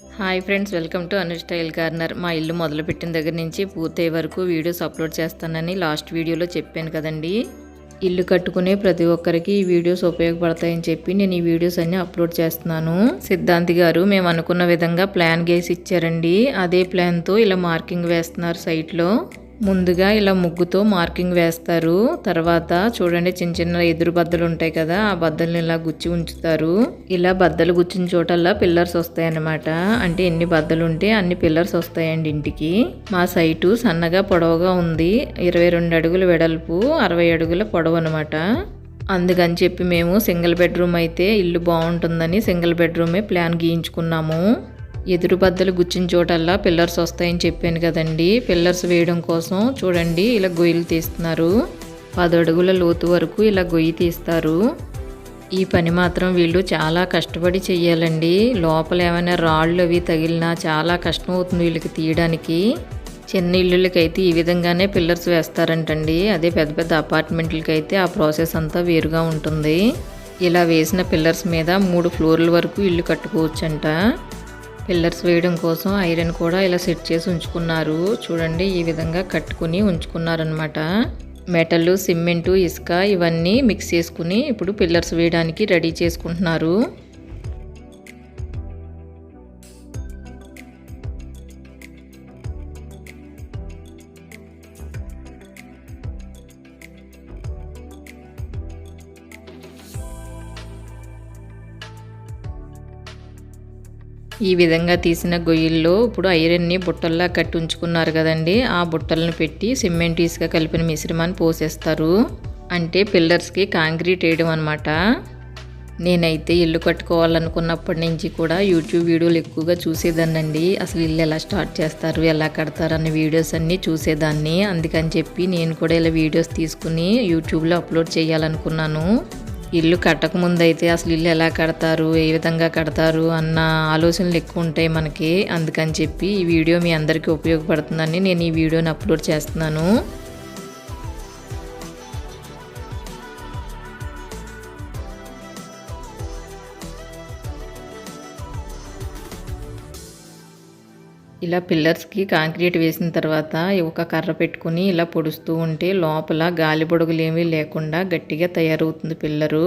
Hi friends welcome to Anu style corner మా ఇల్లు మొదలుపెట్టిన దగ్గర నుంచి పూర్తయ్యే వరకు వీడియోస్ అప్లోడ్ చేస్తానని లాస్ట్ వీడియోలో చెప్పాను కదండి. ఇల్లు కట్టుకునే ప్రతి ఒక్కరికి ఈ వీడియోస్ ఉపయోగపడతాయని చెప్పి నేను ఈ వీడియోస్ అన్ని అప్లోడ్ చేస్తున్నాను. సిద్ధాంతి గారు మేము అనుకున్న విధంగా ప్లాన్ గేసి ఇచ్చారండి. అదే ప్లాన్తో ఇలా మార్కింగ్ వేస్తున్నారు సైట్లో. ముందుగా ఇలా ముగ్గుతో మార్కింగ్ వేస్తారు. తర్వాత చూడండి చిన్న చిన్న ఎదురు బద్దలు ఉంటాయి కదా ఆ బద్దల్ని ఇలా గుచ్చి ఉంచుతారు. ఇలా బద్దలు గుచ్చిన చోటల్లా పిల్లర్స్ వస్తాయన్నమాట. అంటే ఎన్ని బద్దలు ఉంటే అన్ని పిల్లర్స్ వస్తాయండి ఇంటికి. మా సైటు సన్నగా పొడవుగా ఉంది. ఇరవై రెండు అడుగుల వెడల్పు అరవై అడుగుల పొడవు అనమాట అందుకని చెప్పి మేము సింగిల్ బెడ్రూమ్ అయితే ఇల్లు బాగుంటుందని సింగిల్ బెడ్రూమే ప్లాన్ గీయించుకున్నాము. ఎదురు బద్దలు గుచ్చిన చోటల్లా పిల్లర్స్ వస్తాయని చెప్పాను కదండి. పిల్లర్స్ వేయడం కోసం చూడండి ఇలా గొయ్యలు తీస్తున్నారు. పది అడుగుల లోతు వరకు ఇలా గొయ్యి తీస్తారు. ఈ పని మాత్రం వీళ్ళు చాలా కష్టపడి చెయ్యాలండి. లోపల ఏమైనా రాళ్ళు అవి తగిలినా చాలా కష్టం అవుతుంది వీళ్ళకి తీయడానికి. చిన్న ఇల్లులకైతే ఈ విధంగానే పిల్లర్స్ వేస్తారంటండి. అదే పెద్ద పెద్ద అపార్ట్మెంట్లకి అయితే ఆ ప్రాసెస్ అంతా వేరుగా ఉంటుంది. ఇలా వేసిన పిల్లర్స్ మీద మూడు ఫ్లోర్ల వరకు ఇల్లు కట్టుకోవచ్చంట. పిల్లర్స్ వేయడం కోసం ఐరన్ కూడా ఇలా సెట్ చేసి ఉంచుకున్నారు. చూడండి ఈ విధంగా కట్టుకుని ఉంచుకున్నారనమాట మెటల్ సిమెంటు ఇసుక ఇవన్నీ మిక్స్ చేసుకుని ఇప్పుడు పిల్లర్స్ వేయడానికి రెడీ చేసుకుంటున్నారు. ఈ విధంగా తీసిన గొయ్యిల్లో ఇప్పుడు ఐరన్ని బుట్టల్లా కట్టి ఉంచుకున్నారు కదండి. ఆ బుట్టలను పెట్టి సిమెంట్ ఇసుక కలిపిన మిశ్రమాన్ని పోసేస్తారు. అంటే పిల్లర్స్కి కాంక్రీట్ వేయడం అనమాట నేనైతే ఇల్లు కట్టుకోవాలనుకున్నప్పటి నుంచి కూడా యూట్యూబ్ వీడియోలు ఎక్కువగా చూసేదాన్నండి. అసలు ఇల్లు ఎలా స్టార్ట్ చేస్తారు ఎలా కడతారు అనే వీడియోస్ అన్నీ చూసేదాన్ని. అందుకని చెప్పి నేను కూడా ఇలా వీడియోస్ తీసుకుని యూట్యూబ్లో అప్లోడ్ చేయాలనుకున్నాను. ఇల్లు కట్టకముందు అయితే అసలు ఇల్లు ఎలా కడతారు ఏ విధంగా కడతారు అన్న ఆలోచనలు ఎక్కువ ఉంటాయి మనకి. అందుకని చెప్పి ఈ వీడియో మీ అందరికీ ఉపయోగపడుతుందని నేను ఈ వీడియోని అప్లోడ్ చేస్తున్నాను. ఇలా పిల్లర్స్కి కాంక్రీట్ వేసిన తర్వాత ఒక కర్ర పెట్టుకుని ఇలా పొడుస్తూ ఉంటే లోపల గాలి బొడుగులు ఏమీ లేకుండా గట్టిగా తయారవుతుంది పిల్లరు.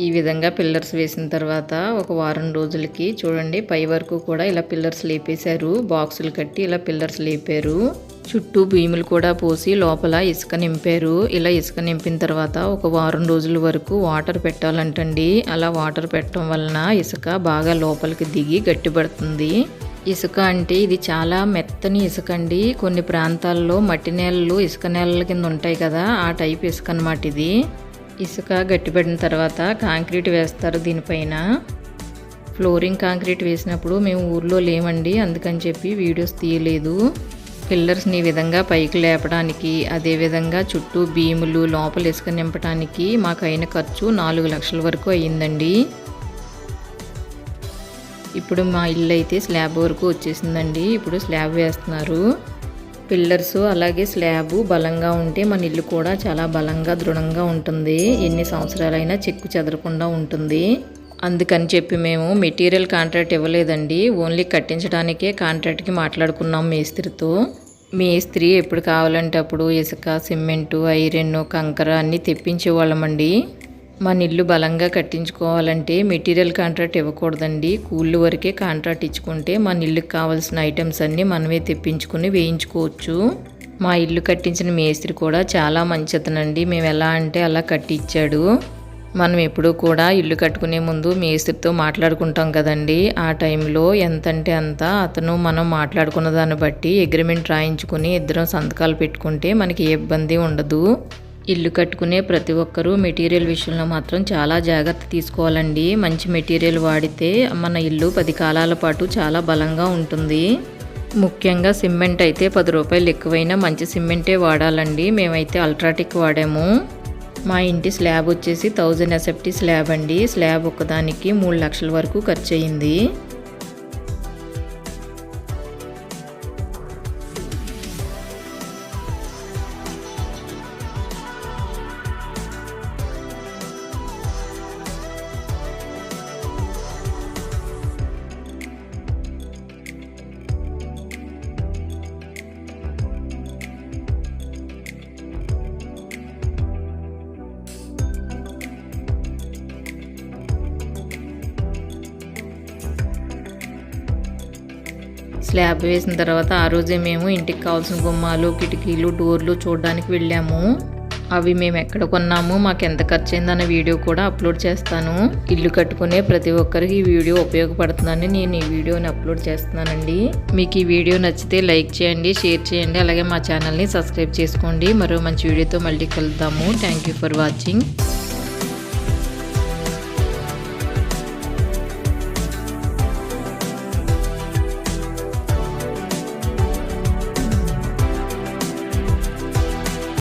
ఈ విధంగా పిల్లర్స్ వేసిన తర్వాత ఒక వారం రోజులకి చూడండి పై వరకు కూడా ఇలా పిల్లర్స్ లేపేశారు. బాక్సులు కట్టి ఇలా పిల్లర్స్ లేపారు. చుట్టూ భీములు కూడా పోసి లోపల ఇసుక నింపారు. ఇలా ఇసుక నింపిన తర్వాత ఒక వారం రోజుల వరకు వాటర్ పెట్టాలంటండి. అలా వాటర్ పెట్టడం వలన ఇసుక బాగా లోపలికి దిగి గట్టిపడుతుంది. ఇసుక అంటే ఇది చాలా మెత్తని ఇసుక అండి. కొన్ని ప్రాంతాల్లో మట్టి నేలలు ఇసుక నేలల కింద ఉంటాయి కదా ఆ టైప్ ఇసుక అనమాట ఇది. ఇసుక గట్టిపడిన తర్వాత కాంక్రీట్ వేస్తారు దీనిపైన. ఫ్లోరింగ్ కాంక్రీట్ వేసినప్పుడు మేము ఊర్లో లేమండి అందుకని చెప్పి వీడియోస్ తీయలేదు. పిల్లర్స్ని ఈ విధంగా పైకి లేపడానికి అదేవిధంగా చుట్టూ భీములు లోపల ఇసుక నింపడానికి మాకు అయిన ఖర్చు నాలుగు లక్షల వరకు అయ్యిందండి. ఇప్పుడు మా ఇల్లు అయితే స్లాబ్ వరకు వచ్చేసిందండి. ఇప్పుడు స్లాబ్ వేస్తున్నారు. పిల్లర్స్ అలాగే స్లాబ్ బలంగా ఉంటే మన ఇల్లు కూడా చాలా బలంగా దృఢంగా ఉంటుంది. ఎన్ని సంవత్సరాలైనా చెక్కు చెదరకుండా ఉంటుంది. అందుకని చెప్పి మేము మెటీరియల్ కాంట్రాక్ట్ ఇవ్వలేదండి. ఓన్లీ కట్టించడానికే కాంట్రాక్ట్కి మాట్లాడుకున్నాం మేస్త్రితో. మేస్త్రి ఎప్పుడు కావాలంటే అప్పుడు ఇసుక సిమెంటు ఐరన్ కంకర అన్నీ తెప్పించేవాళ్ళమండి. మన ఇల్లు బలంగా కట్టించుకోవాలంటే మెటీరియల్ కాంట్రాక్ట్ ఇవ్వకూడదండి. కూళ్ళు వరకే కాంట్రాక్ట్ ఇచ్చుకుంటే మన ఇల్లుకి కావాల్సిన ఐటమ్స్ అన్నీ మనమే తెప్పించుకుని వేయించుకోవచ్చు. మా ఇల్లు కట్టించిన మేస్త్రి కూడా చాలా మంచితనండి. మేము ఎలా అంటే అలా కట్టించాడు మనం ఎప్పుడూ కూడా ఇల్లు కట్టుకునే ముందు మేస్త్రితో మాట్లాడుకుంటాం కదండి. ఆ టైంలో ఎంతంటే అంత అతను మనం మాట్లాడుకున్న దాన్ని బట్టి అగ్రిమెంట్ రాయించుకుని ఇద్దరం సంతకాలు పెట్టుకుంటే మనకి ఏ ఇబ్బంది ఉండదు. ఇల్లు కట్టుకునే ప్రతి ఒక్కరూ మెటీరియల్ విషయంలో మాత్రం చాలా జాగ్రత్త తీసుకోవాలండి. మంచి మెటీరియల్ వాడితే మన ఇల్లు పది కాలాల పాటు చాలా బలంగా ఉంటుంది. ముఖ్యంగా సిమెంట్ అయితే పది రూపాయలు ఎక్కువైనా మంచి సిమెంటే వాడాలండి. మేమైతే అల్ట్రాటెక్ వాడాము. మా ఇంటి స్లాబ్ వచ్చేసి థౌజండ్ ఎస్ఎఫ్టీ స్లాబ్ అండి. స్లాబ్ ఒకదానికి మూడు లక్షల వరకు ఖర్చు అయింది స్లాబ్ వేసిన తర్వాత ఆ రోజే మేము ఇంటికి కావాల్సిన గుమ్మాలు కిటికీలు డోర్లు చూడడానికి వెళ్ళాము. అవి మేము ఎక్కడ కొన్నాము మాకు ఎంత ఖర్చు అయిందన్న వీడియో కూడా అప్లోడ్ చేస్తాను. ఇల్లు కట్టుకునే ప్రతి ఒక్కరికి ఈ వీడియో ఉపయోగపడుతుందని నేను ఈ వీడియోని అప్లోడ్ చేస్తున్నానండి. మీకు ఈ వీడియో నచ్చితే లైక్ చేయండి షేర్ చేయండి అలాగే మా ఛానల్ని సబ్స్క్రైబ్ చేసుకోండి. మరో మంచి వీడియోతో మళ్ళీ కలుద్దాము. Thank you for watching.